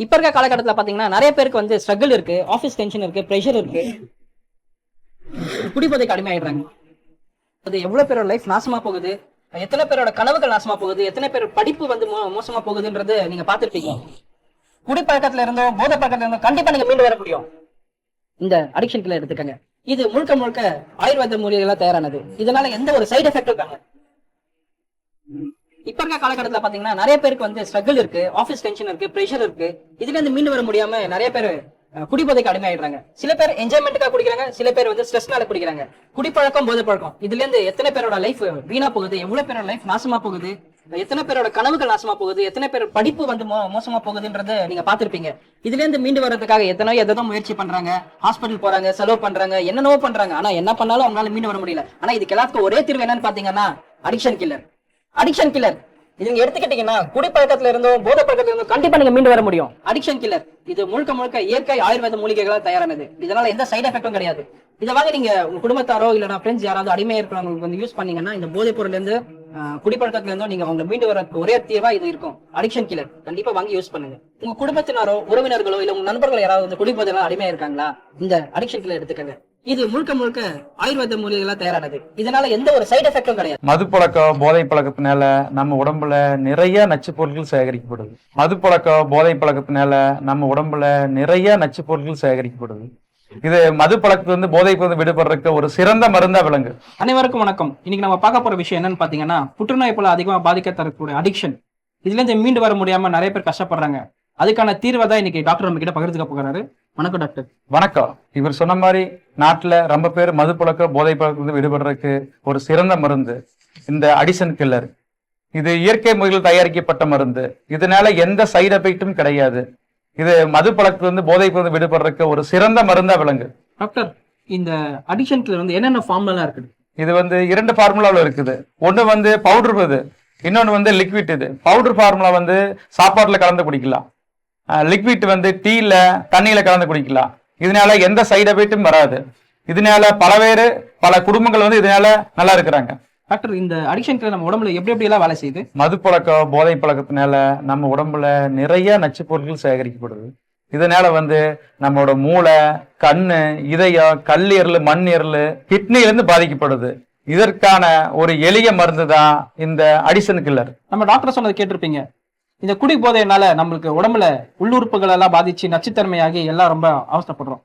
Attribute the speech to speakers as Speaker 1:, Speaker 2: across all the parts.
Speaker 1: இப்போ இருக்க காலகட்டத்தில் பார்த்தீங்கன்னா நிறைய பேருக்கு வந்து ஸ்ட்ரகிள் இருக்கு ஆஃபீஸ் டென்ஷன் இருக்கு ப்ரெஷர் இருக்கு. குடிப்பதை கடுமையாயிடுறாங்க அது எவ்வளோ பேரோட லைஃப் நாசமாக போகுது? எத்தனை பேரோட கனவுகள் நாசமாக போகுது? எத்தனை பேர் படிப்பு வந்து மோ- மோசமாக போகுதுன்றது நீங்கள் பார்த்துருப்பீங்க. குடிப்பழக்கத்தில் இருந்தோ போதை பழக்கத்தில் இருந்தோ கண்டிப்பாக நீங்கள் மீண்டு வர முடியும். இந்த அடிக்ஷன்களை எடுத்துக்கங்க. இது முழுக்க முழுக்க ஆயுர்வேத மூலிகளாக தயாரானது. இதனால எந்த ஒரு சைடு எஃபெக்டும் இருக்காங்க இப்ப இருக்க காலகட்டத்துல பாத்தீங்கன்னா நிறைய பேருக்கு வந்து ஸ்ட்ரகிள் இருக்கு ஆபீஸ் டென்ஷன் இருக்கு ப்ரெஷர் இருக்கு. இதுல இருந்து மீண்டு வர முடியாம நிறைய பேர் குடிப்பதைக்கு அடிமை அடிமையாயிடுறாங்க. சில பேர் என்ஜாய்மெண்ட்டுக்காக குடிக்கிறாங்க சில பேர் வந்து ஸ்ட்ரெஸ்னால குடிக்கிறாங்க. குடிப்பழக்கம் போதை பழக்கம் இதுல இருந்து எத்தனை பேரோட லைஃப் வீணா போகுது எவ்வளவு பேரோட லைஃப் நாசமா போகுது எத்தனை பேரோட கனவுகள் நாசமா போகுது எத்தனை பேர் படிப்பு வந்து மோ- மோசமா போகுதுன்றத நீங்க பாத்திருப்பீங்க இதுல இருந்து மீண்டு வர்றதுக்காக எத்தனையோ எதோ முயற்சி பண்றாங்க ஹாஸ்பிட்டல் போறாங்க செலவு பண்றாங்க என்னென்னவோ பண்றாங்க. ஆனா என்ன பண்ணாலும் அவங்களால மீண்டு வர முடியல. ஆனா இதுக்கு எல்லாத்துக்கும் ஒரே தீர்வு என்னன்னு பாத்தீங்கன்னா அடிக்ஷன் கில்லர் அடிக்ஷன் கில்லர் இது நீங்க எடுத்துக்கிட்டீங்கன்னா குடிப்பழக்கத்துல இருந்தும் போதை பழக்கத்துல இருந்தும் கண்டிப்பா நீங்க மீண்டு வர முடியும். அடிக்ஷன் கில்லர் இது முழுக்க முழுக்க இயற்கை ஆயுர்வேத மூலிகைகளால் தயாரானது. இதனால எந்த சைடு எஃபெக்டும் கிடையாது. இதை வாங்கி நீங்க உங்க குடும்பத்தாரோ இல்ல ஃப்ரெண்ட்ஸ் யாராவது அடிமையா இருக்கிறவங்களுக்கு வந்து யூஸ் பண்ணீங்கன்னா இந்த போதைப் பொருள்ல இருந்து குடிப்பழக்கத்துல இருந்தும் நீங்க அவங்க மீண்டு வர ஒரே தீர்வா இது இருக்கும். அடிக்ஷன் கில்லர் கண்டிப்பா வாங்கி யூஸ் பண்ணுங்க. உங்க குடும்பத்தினாரோ உறவினர்களோ இல்ல உங்க நண்பர்கள் யாராவது வந்து குடிப்பதெல்லாம் அடிமையா இருக்காங்களா? இந்த அடிக்ஷன் கில்லர் எடுத்துக்கங்க. இது முழுக்க முழுக்க ஆயுர்வேத மூலிகைகளா தயாரானது. இதனால எந்த ஒரு சைடு எஃபெக்டும் கிடையாது.
Speaker 2: மது பழக்கம் போதை பழக்கத்தினால நம்ம உடம்புல நிறைய நச்சு பொருட்கள் சேகரிக்கப்படுது. மது பழக்கம் போதை பழக்கத்தினால நம்ம உடம்புல நிறைய நச்சு பொருட்கள் சேகரிக்கப்படுது. இது மது பழக்கத்துல இருந்து போதை வந்து விடுபடுறதுக்கு ஒரு சிறந்த மருந்தா விளங்கு
Speaker 3: அனைவருக்கும் வணக்கம். இன்னைக்கு நம்ம பார்க்க போற விஷயம் என்னன்னு பாத்தீங்கன்னா புற்றுநோய் போல அதிகமா பாதிக்க தரக்கூடிய அடிக்ஷன் இதுல இருந்து மீண்டு வர முடியாம நிறைய பேர் கஷ்டப்படுறாங்க. அதுக்கான தீர்வை தான் இன்னைக்கு டாக்டர் நம்ம கிட்ட பகிர்ந்துக்க போகிறாரு வணக்கம் டாக்டர்.
Speaker 2: வணக்கம். இவர் சொன்ன மாதிரி நாட்டுல ரொம்ப பேர் மது பழக்கம் போதை பழக்கத்துல விடுபடுறதுக்கு ஒரு சிறந்த மருந்து இந்த அடிசன் கில்லர். இது இயற்கை முறையில் தயாரிக்கப்பட்ட மருந்து. இதனால எந்த சைடு எஃபெக்டும் கிடையாது. இது மது பழக்கத்துல இருந்து போதை வந்து விடுபடுறதுக்கு ஒரு சிறந்த மருந்தா விளங்கு
Speaker 3: டாக்டர் இந்த அடிக்ஷன்ல வந்து என்னென்ன ஃபார்ம்லாம் இருக்குது?
Speaker 2: இது வந்து இரண்டு ஃபார்முலாவில் இருக்குது. ஒன்று வந்து பவுடர் இது. இன்னொன்று வந்து லிக்விட் இது. பவுடர் ஃபார்முலா வந்து சாப்பாட்டில் கலந்து குடிக்கலாம். லிக்விட் வந்து டீல தண்ணியில கலந்து குடிக்கலாம். இதனால எந்த சைடு எஃபெக்ட்டும் வராது. இதனால பல பேர் பல குடும்பங்கள் வந்து இதனால நல்லா இருக்கிறாங்க.
Speaker 3: டாக்டர் இந்த அடிக்ஷன்ல நம்ம உடம்புல எப்படி எப்படி எல்லாம் வேலை செய்யுது?
Speaker 2: மது பழக்கம் போதை பழக்கத்தினால நம்ம உடம்புல நிறைய நச்சு பொருட்கள் சேகரிக்கப்படுது. இதனால வந்து நம்மளோட மூளை கண்ணு இதயம் கல்லீரல் மண்ணீரல் கிட்னியிலிருந்து பாதிக்கப்படுது. இதற்கான ஒரு எளிய மருந்து தான் இந்த அடிசன் கில்லர்
Speaker 3: நம்ம டாக்டர் சொன்னது கேட்டிருப்பீங்க. இந்த குடி போதையினால நம்மளுக்கு உடம்புல உள்ளுறுப்புகள் எல்லாம் பாதிச்சு நச்சுத்தன்மையாகி எல்லாம் ரொம்ப அவஸ்தைப்படுறோம்.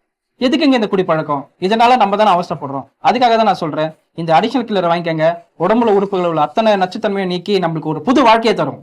Speaker 3: எதுக்குங்க இந்த குடிப்பழக்கம் இதனால நம்ம தானே அவஸ்தைப்படுறோம். அதுக்காக தான் நான் சொல்றேன். இந்த அடிஷனல் கில்லர் வாங்கிக்கங்க. உடம்புல உறுப்புகள் உள்ள அத்தனை நச்சுத்தன்மையை நீக்கி நம்மளுக்கு ஒரு புது வாழ்க்கையை தரும்.